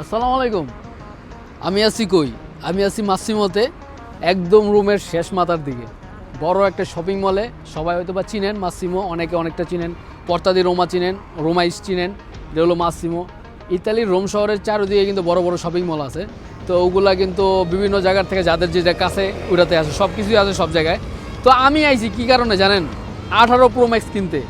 আসসালামু আলাইকুম। আমি আছি কই? আমি আছি মাসিমতে, একদম রুমের শেষ মাথার দিকে। বড় একটা শপিং মলে সবাই হয়তো বা চিনেন, মাসিমো অনেকে অনেকটা চিনেন, পর্তাদি রোমা চিনেন, রোমাইস চিনেন, এটা হলো মাসিমো। ইতালির রোম শহরের চারদিকে কিন্তু বড় বড় শপিং মল আছে। তো ওগুলা কিন্তু বিভিন্ন জায়গার থেকে যাদের যেটা কাছে ওটাতে আসে। সব কিছুই আছে সব জায়গায়। তো আমি আইছি, কি কারণে জানেন? আঠারো প্রো ম্যাক্স কিনতে।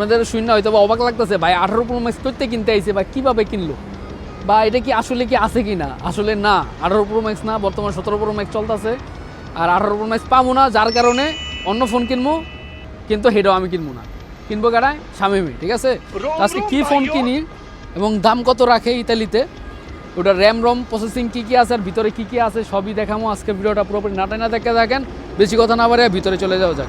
আপনাদের শূন্য হয়তো বা অবাক লাগতেছে ভাই আঠারো প্রো ম্যাক্স করতে কিনতে আইছে বা কীভাবে কিনলো? বা এটা কি আসলে কি আছে কি না আসলে না আঠারো প্রো ম্যাক্স না বর্তমান সতেরো প্রো ম্যাক্স চলতেছে আর আঠারো প্রো ম্যাক্স পাবো না যার কারণে অন্য ফোন কিনবো কিন্তু সেটাও আমি কিনবো না। কিনবো কারায়? স্বামী ঠিক আছে? আজকে কি ফোন কিনি এবং দাম কত রাখে ইতালিতে? ওটা র্যাম রম প্রসেসিং কী কী আছে আর ভিতরে কী কী আছে সবই দেখামো আজকে ভিডিওটা পুরোপুরি নাটাই না দেখে দেখেন বেশি কথা না বাড়ে ভিতরে চলে যাওয়া যাক।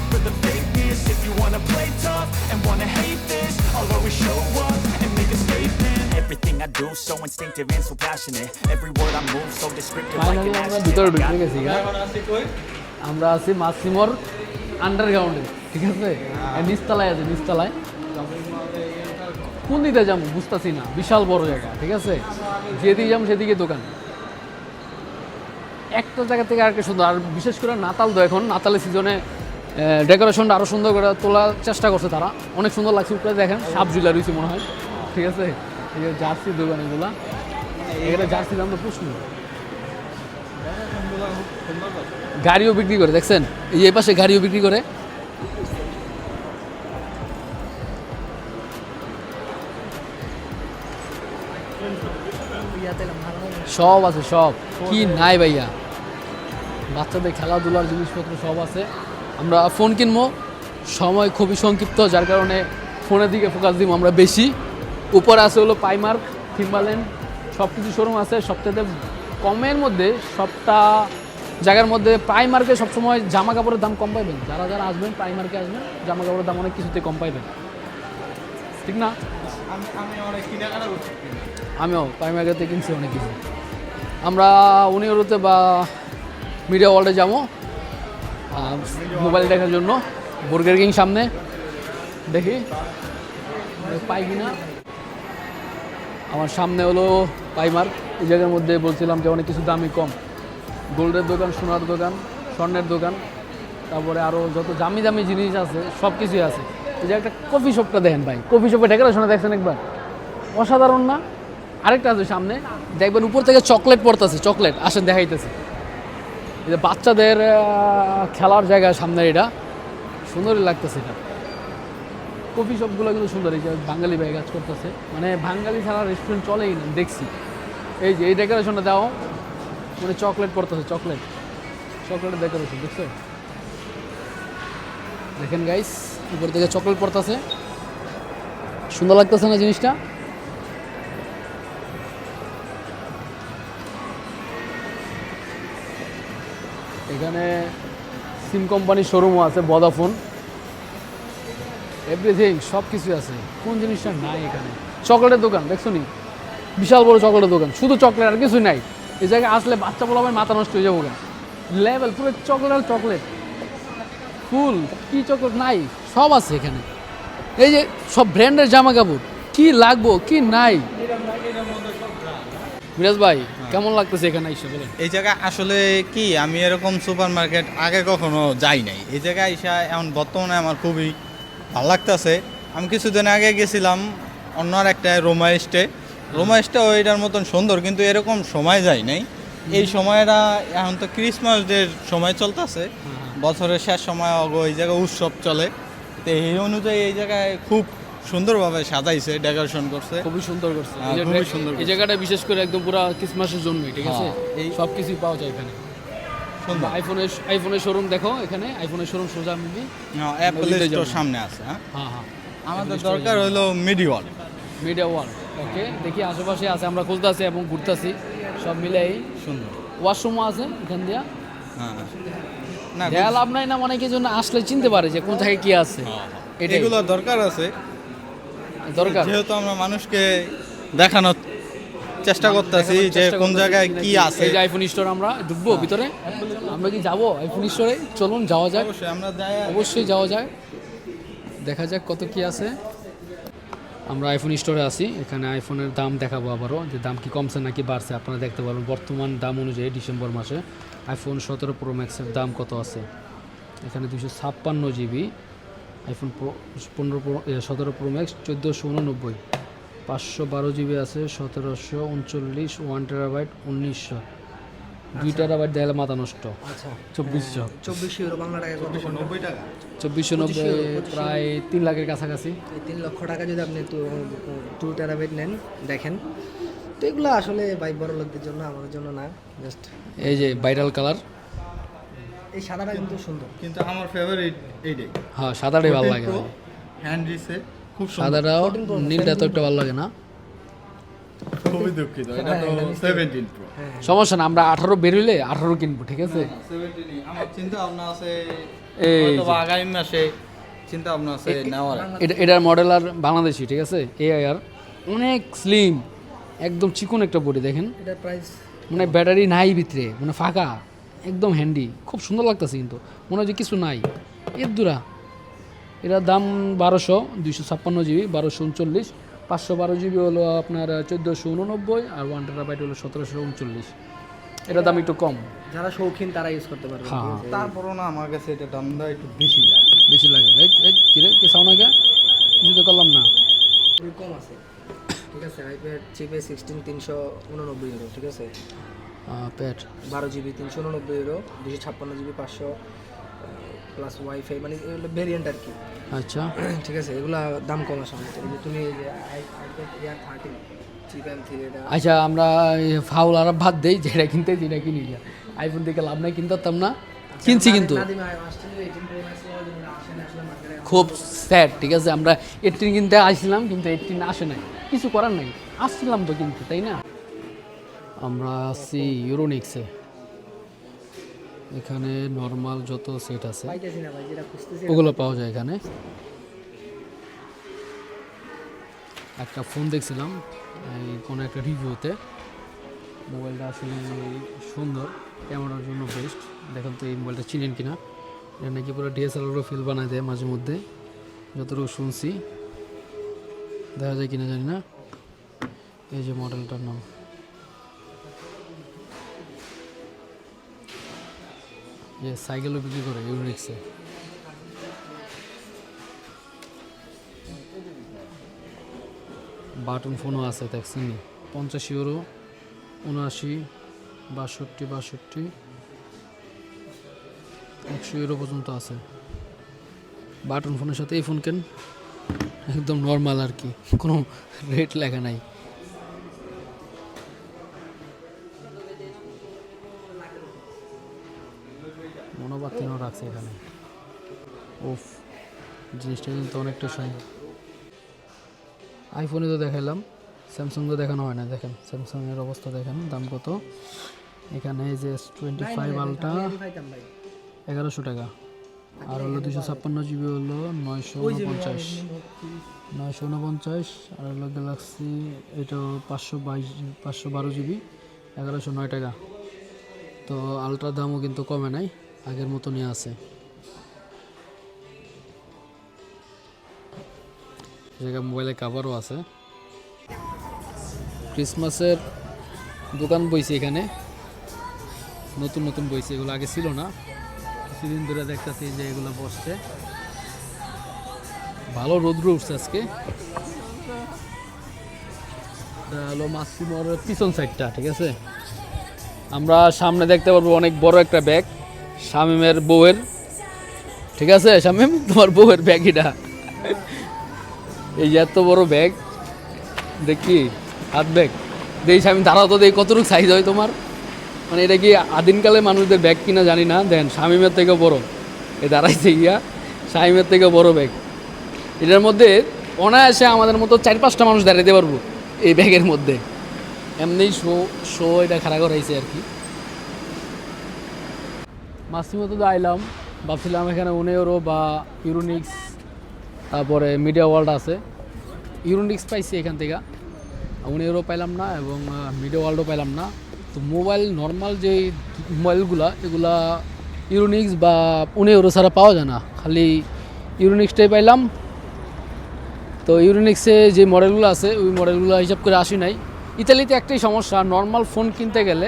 the fakeness If you wanna play tough and wanna hate this I'll always show up and make a statement Everything I do so instinctive and so passionate. Every word I move so descriptive like an আমরা astronaut. হ্যাঁ? আমরা আছি মাসিমোর আন্ডারগ্রাউন্ডে ঠিক আছে এই নিচতলায় আছে নিচতলায় কোন দিকে যাব বুঝতেছি না বিশাল বড় জায়গা ঠিক আছে যেদিকে যাব সেদিকে দোকান একটা জায়গা থেকে আরেকটা সুন্দর আর বিশেষ করে নাতাল তো এখন নাতালের সিজনে ডেকোরেশনটা আরও সুন্দর করে তোলার চেষ্টা করছে তারা। অনেক সুন্দর লাগছে উপরে দেখেন, সাপ জুলা রয়েছে মনে হয়। ঠিক আছে? এই যে জার্সি দোকান এগুলা। এখানে জার্সি দাম তো প্রশ্ন গাড়িও বিক্রি করে, দেখছেন? এই পাশে গাড়িও বিক্রি করে। সব আছে, সব। কি নাই ভাইয়া। বাচ্চাদের খেলাধুলার জিনিসপত্র সব আছে। আমরা ফোন কিনবো। সময় খুবই সংক্ষিপ্ত যার কারণে ফোনের দিকে ফোকাস দিব আমরা বেশি। উপরে আছে হলো পাইমার্ক থিম্বালেন্ড সব কিছু শোরুম আছে। সবথেকে কমের মধ্যে সবটা জায়গার মধ্যে প্রাইমার্কে সবসময় জামা কাপড়ের দাম কম পাইবেন। যারা যারা আসবেন প্রাইমার্কে আসবেন জামা কাপড়ের দাম অনেক কিছুতে কম পাইবেন। ঠিক না? আমিও প্রাইমার্কেতে কিনছি অনেক কিছু। আমরা উনিওরোতে বা মিডিয়া ওয়ার্ল্ডে যাব। মোবাইল দেখার জন্য বুর্গার কিং সামনে, দেখি, পাই কিনা। আমার সামনে হলো পাইমার, এই জায়গার মধ্যে বলছিলাম যে অনেক কিছু দামই কম। গোল্ডের দোকান, সোনার দোকান, স্বর্ণের দোকান, তারপরে আরও যত দামি দামি জিনিস আছে সব কিছুই আছে। এই যে একটা কফি শপটা দেখেন ভাই, কফি শপে ডেকোরেশনে দেখছেন একবার? অসাধারণ না? আরেকটা আছে সামনে, দেখবেন উপর থেকে চকলেট পড়তেছে চকলেট আসেন দেখাইতেছে। যে বাচ্চাদের খেলার জায়গা সামনে এটা। সুন্দরই লাগতেছে এটা। কফি শপগুলো কিন্তু সুন্দর, এই যে বাঙালি ভাই কাজ করতেছে। মানে বাঙালি ছাড়া রেস্টুরেন্ট চলেই না, দেখছি। এই যে, এই ডেকোরেশনটা দাও। মানে চকলেট পড়তেছে চকলেট চকলেটের ডেকোরেশন দেখছ? দেখেন গাইস উপর থেকে চকলেট পড়তেছে। সুন্দর লাগতেছে না জিনিসটা? এখানে সিম কোম্পানির শোরুমও আছে ভোডাফোন এভরিথিং সব কিছু আছে। কোন জিনিসটা নাই এখানে? চকলেটের দোকান, দেখছ নি? বিশাল বড় চকলেটের দোকান। শুধু চকলেট আর কিছু নাই। এই জায়গায় আসলে বাচ্চা বলা মাথা নষ্ট হয়ে যাব কেন? লেভেল পুরো চকলেট আর চকলেট। ফুল কি চকলেট নাই? সব আছে এখানে। এই যে সব ব্র্যান্ডের জামা কাপড় কি লাগবো, কি নাই? মিরাজ ভাই কেমন লাগতেছে এখানে এসে বলেন? এই জায়গায় আসলে কি আমি এরকম সুপার মার্কেট আগে কখনো যাই নাই। এই জায়গায় এসে এখন বর্তমানে আমার খুবই ভালো লাগতেছে। আমি কিছুদিন আগে গেছিলাম অন্য আর একটা রোমাইস্টে রোমাইস্টে ওইটার মতন সুন্দর কিন্তু এরকম সময় যায় নাই। এই সময়টা এখন তো ক্রিসমাসদের সময় চলতেছে। বছরের শেষ সময় অগো এই জায়গায় উৎসব চলে। তো এই অনুযায়ী এই জায়গায় খুব সুন্দরভাবে সাজাইছে ডেকোরেশন করছে। খুবই সুন্দর করছে। হ্যাঁ, খুবই সুন্দর এই জায়গাটা বিশেষ করে একদম পুরো ক্রিসমাসের জন্যই ঠিক আছে? হ্যাঁ, এই- সব কিছুই পাওয়া যায় এখানে। আইফোনের আইফোনের শোরুম দেখো এখানে আইফোনের শোরুম সোজা মিলবি অ্যাপল স্টোর সামনে আছে হ্যাঁ? হ্যাঁ হ্যাঁ। আমাদের দরকার হলো মিডিওয়াল মিডিয়া ওয়াল ওকে দেখি আশেপাশে আছে আমরা খুঁজতেছি এবং ঘুরতেছি। সব মিলেই। সুন্দর। ওয়াশরুমও আছে এখান দিয়া। হ্যাঁ না দেয়া লাভ নাই না অনেকের জন্য আসলে চিনতে পারে যে কোন জায়গায় কি আছে। এগুলো দরকার আছে। দরকার। যেহেতু আমরা মানুষকে দেখানোর চেষ্টা করতেছি যে কোন জায়গায় কি আছে। এই যে আইফোন স্টোর আমরা ঢুকবো ভিতরে আমরা কি যাব আইফোন স্টোরে চলুন যাওয়া যাক। অবশ্যই আমরা যাই। অবশ্যই যাওয়া যায় দেখা যাক কত কি আছে। আমরা আইফোন স্টোরে আছি এখানে আইফোনের দাম দেখাবো আবারও যে দাম কি কমছে নাকি বাড়ছে আপনারা দেখতে পারবেন। বর্তমান দাম অনুযায়ী ডিসেম্বর মাসে আইফোন সতেরো প্রো ম্যাক্সের দাম কত আছে? এখানে দুশো ছাপ্পান্ন জিবি আইফোন প্রো পনেরো প্রো সতেরো প্রো ম্যাক্স চোদ্দোশো উননব্বই। পাঁচশো বারো জিবি আছে সতেরোশো উনচল্লিশ ওয়ান টেরাবাইট উনিশশো। দুই টেরাবাইট দেয়ালে মাথা নষ্ট। আচ্ছা। চব্বিশশো। চব্বিশ ইউরো বাংলা টাকা কত নব্বই টাকা। চব্বিশশো নব্বই প্রায় তিন লাখের কাছাকাছি। এই তিন লক্ষ টাকা যদি আপনি টু টেরাবাইট নেন দেখেন। তো এগুলো আসলে বাইক বড় লোকদের জন্য আমাদের জন্য না জাস্ট এই যে ভাইরাল কালার এই সাদাটা কিন্তু সুন্দর। কিন্তু আমার ফেভারিট এইটাই। হ্যাঁ সাদাটাই ভালো লাগে হ্যান্ড রিসেট খুব সুন্দর। সাদাটাও নীলটা তো একটা ভালো লাগে না। খুবই দুঃখিত এটা তো সেভেন্টিন প্রো সমস্যা না আমরা আঠারো বেরোলে আঠারো কিনবো ঠিক আছে? সেভেন্টিন আমার চিন্তা ভাবনা আছে এই আগামী মাসে চিন্তা ভাবনা আছে নেওয়ার। এটা এটার মডেল আর বাংলাদেশি ঠিক আছে? এআইআর অনেক স্লিম একদম চিকন একটা বডি দেখেন। এটার প্রাইস মানে ব্যাটারি নাই ভিতরে মানে ফাঁকা। একদম হ্যান্ডি খুব সুন্দর লাগতেছে কিন্তু। মনে হয় যে কিছু নাই। এর দূরা। এটার দাম বারোশো দুইশো ছাপ্পান্ন জিবি বারোশো উনচল্লিশ। পাঁচশো বারো জিবি হলো আপনার চোদ্দোশো উননব্বই আর ওয়ান টেরাবাইট হলো সতেরোশো উনচল্লিশ। এটার দাম একটু কম। যারা শৌখিন তারা ইউজ করতে পারবে। হ্যাঁ। তারপরও না আমার কাছে এটা দামটা একটু বেশি লাগে। বেশি লাগে। এই কিরে কে সাউন্ড আগে কিছু তো করলাম না। কম আছে। ঠিক আছে আইপ্যাড চিপে সিক্সটিন তিনশো উননব্বই ঠিক আছে। প্যাট বারো জিবি তিনশো উননব্বই ইউরো দুশো ছাপ্পান্ন জিবি পাঁচশো প্লাস ওয়াইফাই মানে এগুলো ভেরিয়েন্ট আর কি। আচ্ছা। ঠিক আছে এগুলো দাম কম আসে তুমি এই যে থার্টিন আচ্ছা আমরা ফাউল আর ভাত দেই যেটা কিনতে যেটা কিনি। আইফোন থেকে লাভ নাই কিনতে। পারতাম না কিনছি কিন্তু খুব স্যাড ঠিক আছে? আমরা এইটিন কিনতে আসছিলাম কিন্তু এইটিন আসে নাই। কিছু করার নাই। আসছিলাম তো কিনতে তাই না? আমরা আসছি ইউরোনিক্সে এখানে নর্মাল যত সেট আছে, ওগুলো পাওয়া যায় এখানে। একটা ফোন দেখছিলাম, এই কোনো একটা রিভিউতে মোবাইলটা আসলে সুন্দর ক্যামেরার জন্য বেস্ট দেখুন তো এই মোবাইলটা চিনেন কিনা। এটা নাকি পুরো ডিএসএলআরও ফিল বানায় দেয় মাঝে মধ্যে। যতটুকু শুনছি, দেখা যায় কিনা জানি না। এই যে মডেলটার নাম। যে সাইকেলও বিক্রি করে ইউনিক্সে। বাটন ফোনও আছে, দেখছেন পঞ্চাশ ইউরো, উনআশি, বাষট্টি বাষট্টি, একশো ইউরো পর্যন্ত আছে। বাটন ফোনের সাথে এই ফোন কেন? একদম নর্মাল আর কি, কোনো রেট লেখা নাই। রাখছে এখানে। ওফ জিনিসটা কিন্তু অনেকটা সুন্দর আইফোনে তো দেখালাম স্যামসাং তো দেখানো হয় না, দেখেন স্যামসাংয়ের অবস্থা দেখেন, দাম কত? এখানে এই যে টোয়েন্টি ফাইভ আলটা এগারোশো টাকা। আর হলো দুশো ছাপ্পান্ন জিবি হলো নয়শো উনপঞ্চাশ। নয়শো উনপঞ্চাশ, আর হলো গ্যালাক্সি এটা পাঁচশো বাইশ, পাঁচশো বারো জিবি এগারোশো নয় টাকা। তো আলট্রার দামও কিন্তু কমে নাই। আগের মতনই আছে। জায়গায় মোবাইলের কাভারও আছে। ক্রিসমাসের দোকান বইছে এখানে। নতুন নতুন বইছে, এগুলো আগে ছিল না। কিছুদিন ধরে দেখতেছি যে এগুলো বসছে। ভালো রৌদ্র উঠছে আজকে। হলো মাসিমোর পিছন সাইডটা ঠিক আছে? আমরা সামনে দেখতে পারব অনেক বড় একটা ব্যাগ। শামিমের বউয়ের। ঠিক আছে, শামিম? তোমার বউয়ের ব্যাগ এটা। এই যে এত বড় ব্যাগ দেখি হাত ব্যাগ দেই শামিম, দাঁড়াও তো দেই, কতটুকু সাইজ হয় তোমার? মানে এটা কি আদিমকালে মানুষদের ব্যাগ কিনা জানি না? দেন, শামিমের থেকে বড়। এ দাঁড়াইছে গিয়া, শামিমের থেকে বড় ব্যাগ এটার মধ্যে অনায়াসে আমাদের মতো চার পাঁচটা মানুষ দাঁড়াইতে পারব এই ব্যাগের মধ্যে। এমনি শো শো এটা খাড়া করাইছে আর কি। মাসিমতো তো আইলাম ভাবছিলাম এখানে উনেরো বা ইউরোনিক্স তারপরে মিডিয়া ওয়ার্ল্ড আছে। ইউরোনিক্স পাইছি এখান থেকে। উনেরো পাইলাম না এবং মিডিয়া ওয়ার্ল্ডও পাইলাম না। তো মোবাইল নর্মাল যে মোবাইলগুলা এগুলা ইউরোনিক্স বা উনেরো ছাড়া পাওয়া যায় না। খালি ইউরোনিক্সটাই পাইলাম। তো ইউরোনিক্সে যে মডেলগুলো আছে, ওই মডেলগুলো হিসাব করে আসি নাই। ইতালিতে একটাই সমস্যা নর্মাল ফোন কিনতে গেলে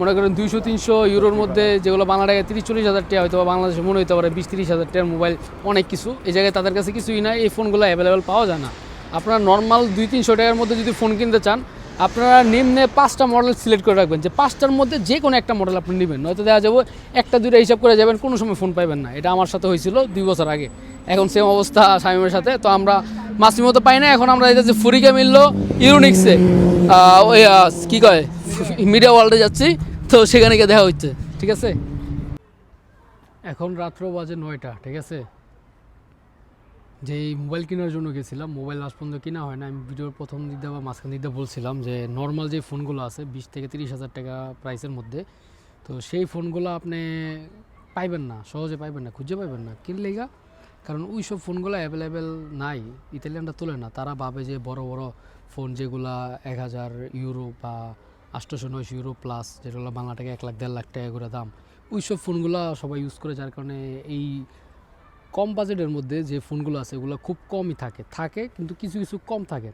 মনে করেন দুইশো, তিনশো ইউরোর মধ্যে যেগুলো বাংলা টাকায় তিরিশ, চল্লিশ হাজার টাকা হয়তো বা বাংলাদেশে মনে হতে পারে বিশ, তিরিশ হাজার টাকার মোবাইল, অনেক কিছু। এই জায়গায় তাদের কাছে কিছুই নাই, এই ফোনগুলো অ্যাভেলেবেল পাওয়া যায় না। আপনারা নর্মাল দুই, তিনশো টাকার মধ্যে যদি ফোন কিনতে চান, আপনারা নিম্নে পাঁচটা মডেল সিলেক্ট করে রাখবেন। যে পাঁচটার মধ্যে যে কোনো একটা মডেল আপনি নেবেন। নয়তো দেখা যাব একটা, দুইটা হিসাব করে যাবেন, কোনো সময় ফোন পাইবেন না। এটা আমার সাথে হয়েছিল দুই বছর আগে। এখন সেম অবস্থা শামিমের সাথে। তো আমরা মাসিমো তো পাই না, এখন আমরা এটা যে ফুরিকে মিললো ইউনিক্সে ওই কি কয়? মিডিয়া ওয়ার্ল্ডে যাচ্ছি, তো সেখানে গিয়ে দেখা হচ্ছে, ঠিক আছে? এখন রাত্র বাজে নয়টা, ঠিক আছে? যে মোবাইল কেনার জন্য গেছিলাম মোবাইল আজ পর্যন্ত কিনা হয় না আমি ভিডিওর প্রথম দিকটা বা মাঝখান দিকটা বলছিলাম যে নর্মাল যে ফোনগুলো আছে, বিশ থেকে তিরিশ হাজার টাকা প্রাইসের মধ্যে, তো সেই ফোনগুলো আপনি পাইবেন না, সহজে পাইবেন না, খুঁজে পাইবেন না। কিনলে গা, কারণ ওই সব ফোনগুলো অ্যাভেলেবেল নাই, ইতালিয়ানরা তোলে না। তারা ভাবে যে বড় বড় ফোন যেগুলা এক হাজার ইউরো বা আটশোশো নয়শো ইউরো প্লাস যেগুলো বাংলা টাকা এক লাখ, দেড় লাখ টাকা করে দাম। ওই সব ফোনগুলো সবাই ইউজ করে যার কারণে এই কম বাজেটের মধ্যে যে ফোনগুলো আছে ওগুলো খুব কমই থাকে। থাকে, কিন্তু কিছু কিছু কম থাকে।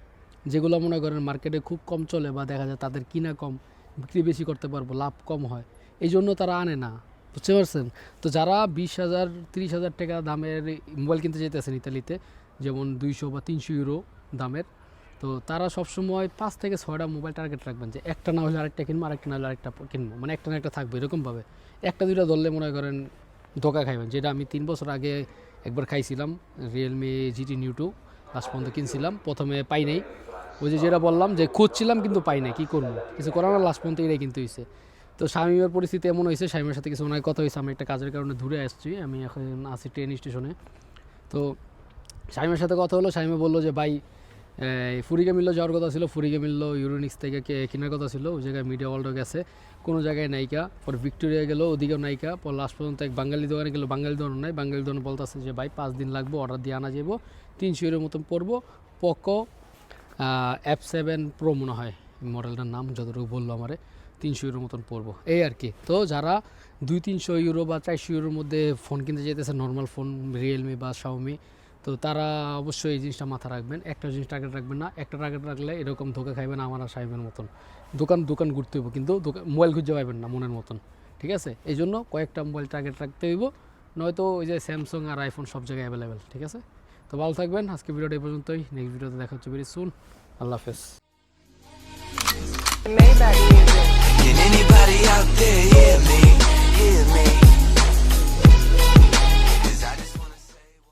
যেগুলো মনে করেন মার্কেটে খুব কম চলে বা দেখা যায় তাদের কিনা কম, বিক্রি বেশি করতে পারব, লাভ কম হয়। এই জন্য তারা আনে না, বুঝতে পারছেন? তো যারা বিশ হাজার, তিরিশ হাজার টাকা দামের মোবাইল কিনতে যেতেছেন ইতালিতে, যেমন দুইশো বা তিনশো ইউরো দামের তো তারা সবসময় পাঁচ থেকে ছয়টা মোবাইল টার্গেট রাখবেন যে একটা না হলে আরেকটা কিনবো, আরেকটা না হলে আরেকটা কিনবো। মানে একটা না একটা থাকবে, এরকমভাবে। একটা, দুইটা ধরলে মনে করেন ধোকা খাইবেন। যেটা আমি তিন বছর আগে একবার খাইছিলাম Realme GT Neo two last পর্যন্ত কিনছিলাম, প্রথমে পাই নাই। ওই যে যেটা বললাম যে খুঁজছিলাম কিন্তু পাই নাই, কী করব? কিছু করার না লাস্ট পর্যন্ত এটাই কিন্তু হয়েছে তো স্বামীমের পরিস্থিতি এমন হয়েছে স্বামীর সাথে কিছু অনেক কথা হয়েছে আমি একটা কাজের কারণে দূরে আসছি, আমি এখন আছি ট্রেন স্টেশনে তো শামিমের সাথে কথা হলো, শামিমে বলল যে, ভাই ফুরিকে মিললো যাওয়ার কথা ছিল, ফুরিকে মিললো, ইউরোনিক্স থেকে কেনার কথা ছিল, ওই জায়গায় মিডিয়া ওয়ার্ল্ডও গেছে। কোনো জায়গায় নায়িকা, পর ভিক্টোরিয়া গেলো, ওদিকেও নায়িকা, পর লাস্ট পর্যন্ত এক বাঙালি দোকানে গেলো, বাঙালি দোকান নাই, বাঙালি দোকান বলতেছে যে, ভাই, পাঁচ দিন লাগবো অর্ডার দিয়ে আনা যাব তিনশো ইউরোর মতন পড়ব পোকো এফ সেভেন প্রো মনে হয় মডেলটার নাম, যতটুকু বলল আমারে, তিনশো ইউরোর মতন পড়ব এই আর কি। তো যারা দুই তিনশো ইউরো বা চারশো ইউরোর মধ্যে ফোন কিনতে যেতেছে নর্মাল ফোন রিয়েলমি বা শাওমি তো তারা অবশ্যই এই জিনিসটা মাথা রাখবেন। একটা জিনিস টার্গেট রাখবেন না। একটা টার্গেট রাখলে এরকম ধোকা খাইবেন আমার সাহেবের মতন। দোকান দোকান ঘুরতে হইব কিন্তু মোবাইল খুঁজে পাইবেন না মনের মতন। ঠিক আছে? এই জন্য কয়েকটা মোবাইল টার্গেট রাখতে হইব। নয়তো ওই যে স্যামসাং আর আইফোন সব জায়গায় অ্যাভেলেবেল ঠিক আছে? তো ভালো থাকবেন। আজকে ভিডিওটা এই পর্যন্তই। নেক্সট ভিডিওতে দেখা হচ্ছে ভেরি সুন আল্লাহ হাফেজ।